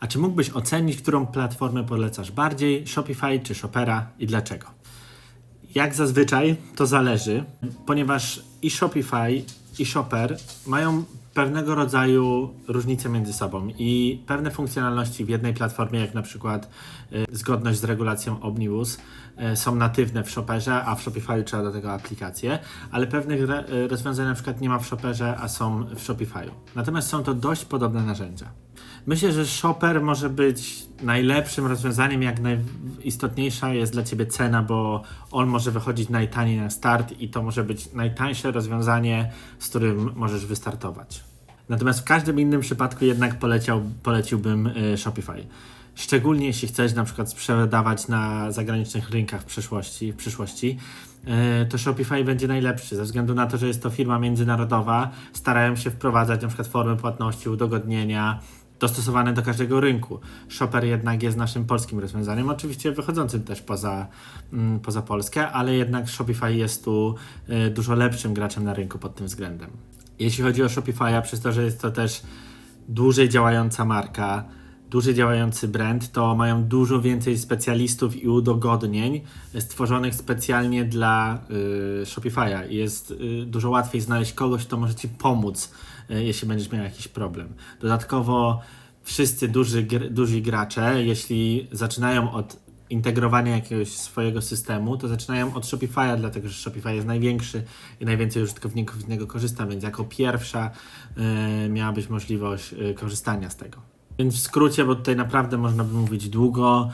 A czy mógłbyś ocenić, którą platformę polecasz bardziej, Shopify czy Shopera i dlaczego? Jak zazwyczaj to zależy, ponieważ i Shopify, i Shopper mają pewnego rodzaju różnice między sobą i pewne funkcjonalności w jednej platformie, jak na przykład y, zgodność z regulacją Omnibus, y, są natywne w Shopperze, a w Shopify trzeba do tego aplikację, ale pewnych y, rozwiązań na przykład nie ma w Shopperze, a są w Shopify'u. Natomiast są to dość podobne narzędzia. Myślę, że Shopper może być najlepszym rozwiązaniem, jak najistotniejsza jest dla Ciebie cena, bo on może wychodzić najtaniej na start i to może być najtańsze rozwiązanie, z którym możesz wystartować. Natomiast w każdym innym przypadku jednak poleciał, poleciłbym y, Shopify. Szczególnie jeśli chcesz na przykład sprzedawać na zagranicznych rynkach w przyszłości, w przyszłości y, to Shopify będzie najlepszy ze względu na to, że jest to firma międzynarodowa. Starają się wprowadzać na przykład formy płatności, udogodnienia dostosowane do każdego rynku. Shopper jednak jest naszym polskim rozwiązaniem, oczywiście wychodzącym też poza, mm, poza Polskę, ale jednak Shopify jest tu y, dużo lepszym graczem na rynku pod tym względem. Jeśli chodzi o Shopify'a, przez to, że jest to też dłużej działająca marka, dłużej działający brand, to mają dużo więcej specjalistów i udogodnień stworzonych specjalnie dla y, Shopify'a. Jest y, dużo łatwiej znaleźć kogoś, kto może Ci pomóc, y, jeśli będziesz miał jakiś problem. Dodatkowo wszyscy duży, gr- duzi gracze, jeśli zaczynają od integrowania jakiegoś swojego systemu, to zaczynają od Shopify'a, dlatego że Shopify jest największy i najwięcej użytkowników z niego korzysta, więc jako pierwsza y, miałabyś możliwość y, korzystania z tego. Więc w skrócie, bo tutaj naprawdę można by mówić długo,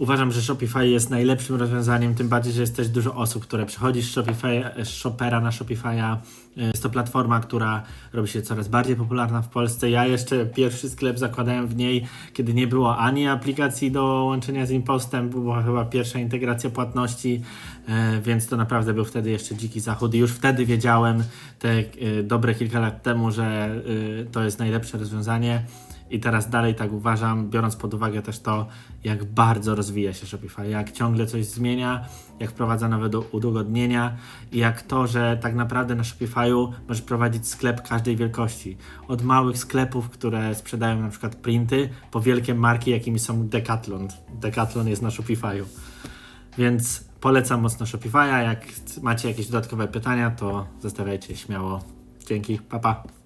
uważam, że Shopify jest najlepszym rozwiązaniem, tym bardziej, że jest też dużo osób, które przechodzi z, Shopify, z Shopera na Shopify'a. Jest to platforma, która robi się coraz bardziej popularna w Polsce. Ja jeszcze pierwszy sklep zakładałem w niej, kiedy nie było ani aplikacji do łączenia z Impostem, była chyba pierwsza integracja płatności, y, więc to naprawdę był wtedy jeszcze dziki zachód i już wtedy wiedziałem, te y, dobre kilka lat temu, że y, to jest najlepsze rozwiązanie. I teraz dalej tak uważam, biorąc pod uwagę też to, jak bardzo rozwija się Shopify, jak ciągle coś zmienia, jak wprowadza nowe do udogodnienia i jak to, że tak naprawdę na Shopify'u możesz prowadzić sklep każdej wielkości. Od małych sklepów, które sprzedają na przykład printy, po wielkie marki, jakimi są Decathlon. Decathlon jest na Shopify'u. Więc polecam mocno Shopify'a. Jak macie jakieś dodatkowe pytania, to zostawiajcie śmiało. Dzięki, pa pa.